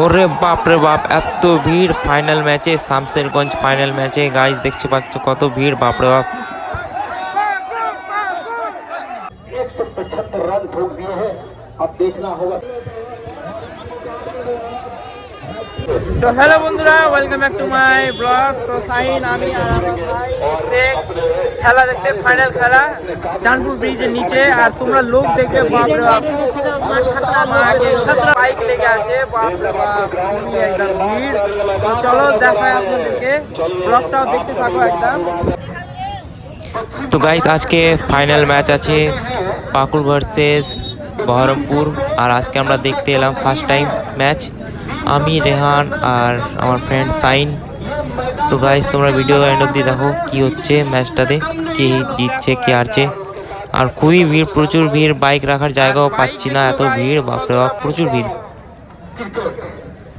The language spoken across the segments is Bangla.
ওরে বাপ রে বাপ এত ভিড় ফাইনাল ম্যাচে শামসেরগঞ্জ ফাইনাল ম্যাচে গাইজ দেখতে পাচ্ছ কত ভিড় বাপ রে বাপ एक सौ पचहत्तर रन ठोक दिए हैं अब देखना होगा তো হ্যালো বন্ধুরা welcome back to my blog তো সাইন আমি আর আমার ভাই শেখ, খেলা দেখতে ফাইনাল খেলা চাঁদপুর ব্রিজের নিচে। আর তোমরা লোক দেখবে বাইক লেগে আসে ভিড়। তো চলো দেখায় আপনাদেরকে। ব্লগটাও দেখতে থাকো একদম। তো গাইজ আজকে ফাইনাল ম্যাচ আছে পাকুড় ভার্সেস বহরমপুর। আর আজকে আমরা দেখতে এলাম ফার্স্ট টাইম ম্যাচ আমি রেহান আর আমার ফ্রেন্ড সাইন তো গাইজ তোমরা ভিডিও এন্ড অব্দি দেখো কি হচ্ছে ম্যাচটাতে কে জিতছে কে হারছে আর খুবই ভিড় প্রচুর ভিড় বাইক রাখার জায়গাও পাচ্ছি না এত ভিড় বাপরে বাপ প্রচুর ভিড়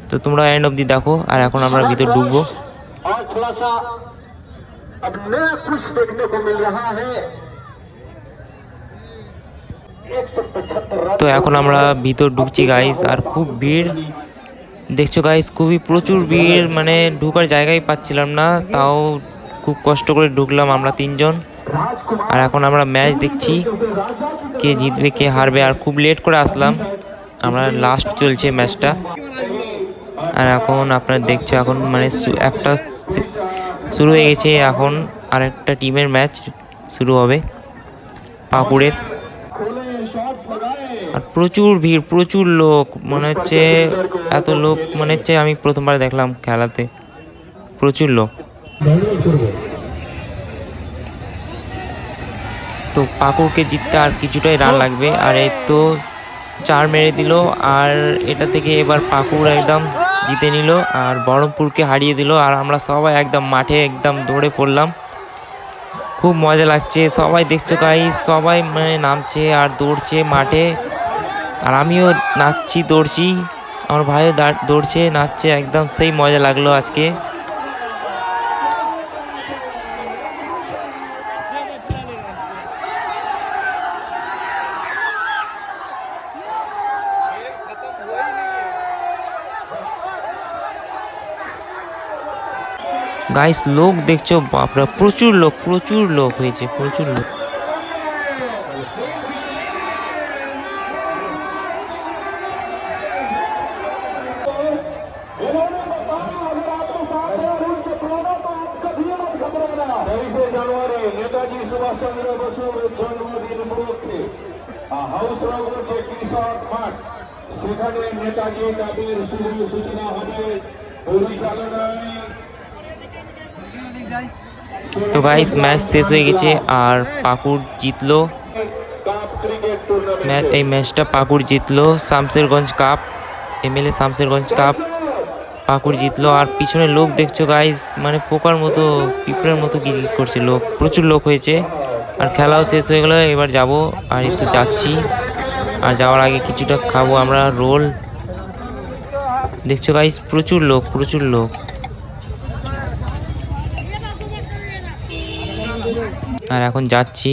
তো তোমরা এন্ড অব্দি দেখো আর এখন আমরা ভিতর ঢুকবো और थोड़ा सा अब नया कुछ देखने को मिल रहा है एक सौ पचहत्तर रन তো এখন আমরা ভিতর ঢুকছি গাইস আর খুব ভিড় দেখছ গাইস খুবই প্রচুর ভিড় মানে ঢুকার জায়গাই পাচ্ছিলাম না, তাও খুব কষ্ট করে ঢুকলাম আমরা তিনজন। আর এখন আমরা ম্যাচ দেখছি, কে জিতবে, কে হারবে, আর খুব লেট করে আসলাম। আমরা লাস্ট চলছে ম্যাচটা আর এখন আপনারা দেখছ, এখন মানে একটা শুরু হয়ে গেছে, এখন আরেকটা টিমের ম্যাচ শুরু হবে, পাকুড়ের। আর প্রচুর ভিড়, প্রচুর লোক, মনে হচ্ছে এত লোক, মনে হচ্ছে আমি প্রথমবার দেখলাম খেলাতে। প্রচুর লোক। তো পাকুড়কে জিততে আর কিছুটাই রান লাগবে, আর এই তো চার মেরে দিল, আর এটা থেকে এবার পাকুড় একদম জিতে নিল, আর বহরমপুরকে হারিয়ে দিল, আর আমরা সবাই একদম মাঠে একদম দৌড়ে পড়লাম। খুব মজা লাগছে, সবাই দেখছ গাইস সবাই মানে নামছে আর দৌড়ছে মাঠে। আর আমিও নাচছি, দৌড়ছি। আমার ভাইও দৌড়ছে, নাচছে, একদম সেই মজা লাগল আজকে। গাইস লোক দেখছ, বাপরা, প্রচুর লোক প্রচুর লোক হয়েছে, প্রচুর লোক। সুভাষচন্দ্র বসুর জন্মদিন উপলক্ষে হাউসনগর যে কৃষক মাঠ। সেখানে নেতাজি কাপের শুভ সূচনা হবে। পরিচালনায় তো গাইস ম্যাচ শেষ হয়ে গেছে আর পাকুড় জিতলো। ম্যাচ এই ম্যাচটা পাকুড় জিতলো Samserganj cup MLA Samserganj cup Pakur জিতলো। আর পিছনে লোক দেখছ গাইস মানে পোকার মতো পিঁপড়ের মতো গিজ করছে লোক প্রচুর লোক হয়েছে। আর খেলাও শেষ হয়ে গেলো, এবার যাব আর একটু যাচ্ছি। আর যাওয়ার আগে কিছুটা খাব আমরা, রোল। দেখছ গাইস প্রচুর লোক প্রচুর লোক। আর এখন যাচ্ছি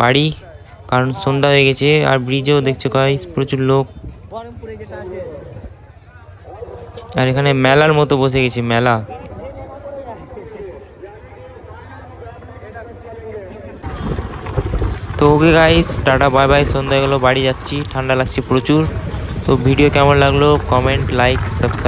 বাড়ি, কারণ সন্ধ্যা হয়ে গেছে, আর ব্রিজেও দেখছ গাইস প্রচুর লোক। আর এখানে মেলার মতো বসে গেছে, মেলা। তো okay guys tata bye bye সন্ধ্যা গেলো, বাড়ি যাচ্ছি, ঠান্ডা লাগছে প্রচুর। তো ভিডিও কেমন লাগল? Comment like subscribe